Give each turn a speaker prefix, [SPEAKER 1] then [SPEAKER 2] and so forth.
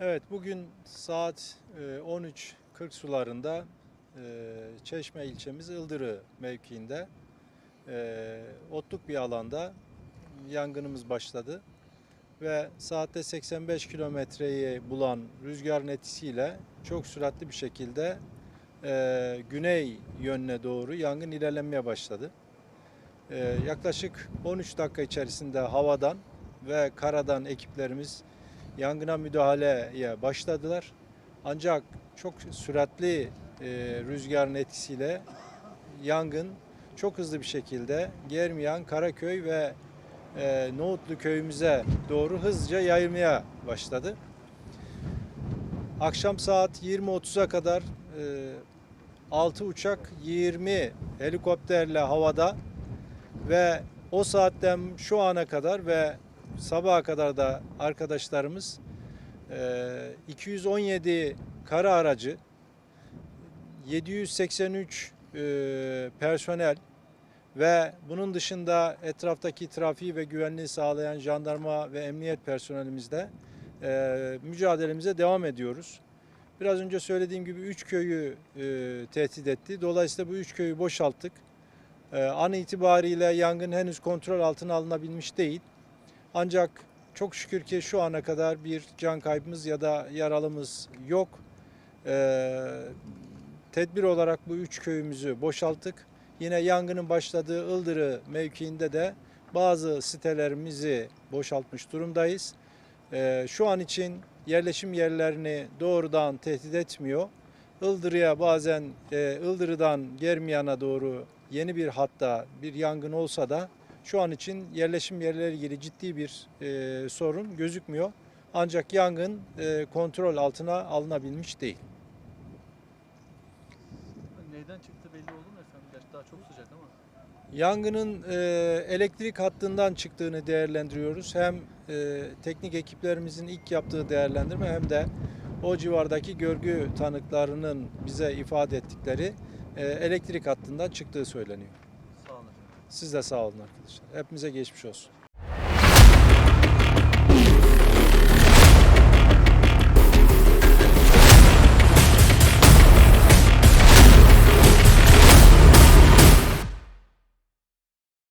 [SPEAKER 1] Evet bugün saat e, 13.40 sularında e, Çeşme ilçemiz Ildırı mevkiinde e, otluk bir alanda yangınımız başladı. Ve saatte 85 kilometreyi bulan rüzgarın etkisiyle çok süratli bir şekilde e, güney yönüne doğru yangın ilerlemeye başladı. E, yaklaşık 13 dakika içerisinde havadan ve karadan ekiplerimiz yangına müdahaleye başladılar. Ancak çok süratli e, rüzgarın etkisiyle yangın çok hızlı bir şekilde Germiyan, Karaköy ve e, Nohutlu köyümüze doğru hızlıca yayılmaya başladı. Akşam saat 20.30'a kadar e, 6 uçak 20 helikopterle havada ve o saatten şu ana kadar ve sabaha kadar da arkadaşlarımız e, 217 kara aracı, 783 e, personel ve bunun dışında etraftaki trafiği ve güvenliği sağlayan jandarma ve emniyet personelimizle e, mücadelemize devam ediyoruz. Biraz önce söylediğim gibi 3 köyü e, tehdit etti. Dolayısıyla bu 3 köyü boşalttık. E, an itibariyle yangın henüz kontrol altına alınabilmiş değil. Ancak çok şükür ki şu ana kadar bir can kaybımız ya da yaralımız yok. Ee, tedbir olarak bu üç köyümüzü boşalttık. Yine yangının başladığı Ildırı mevkiinde de bazı sitelerimizi boşaltmış durumdayız. Ee, şu an için yerleşim yerlerini doğrudan tehdit etmiyor. Ildırı'ya bazen e, Ildırı'dan Germiyan'a doğru yeni bir hatta bir yangın olsa da şu an için yerleşim yerleri ilgili ciddi bir e, sorun gözükmüyor. Ancak yangın e, kontrol altına alınabilmiş değil.
[SPEAKER 2] Neyden çıktı belli oldu mu efendim? Gerçi daha çok sıcak ama.
[SPEAKER 1] Yangının e, elektrik hattından çıktığını değerlendiriyoruz. Hem e, teknik ekiplerimizin ilk yaptığı değerlendirme hem de o civardaki görgü tanıklarının bize ifade ettikleri e, elektrik hattından çıktığı söyleniyor. Siz de sağ olun arkadaşlar. Hepimize geçmiş olsun.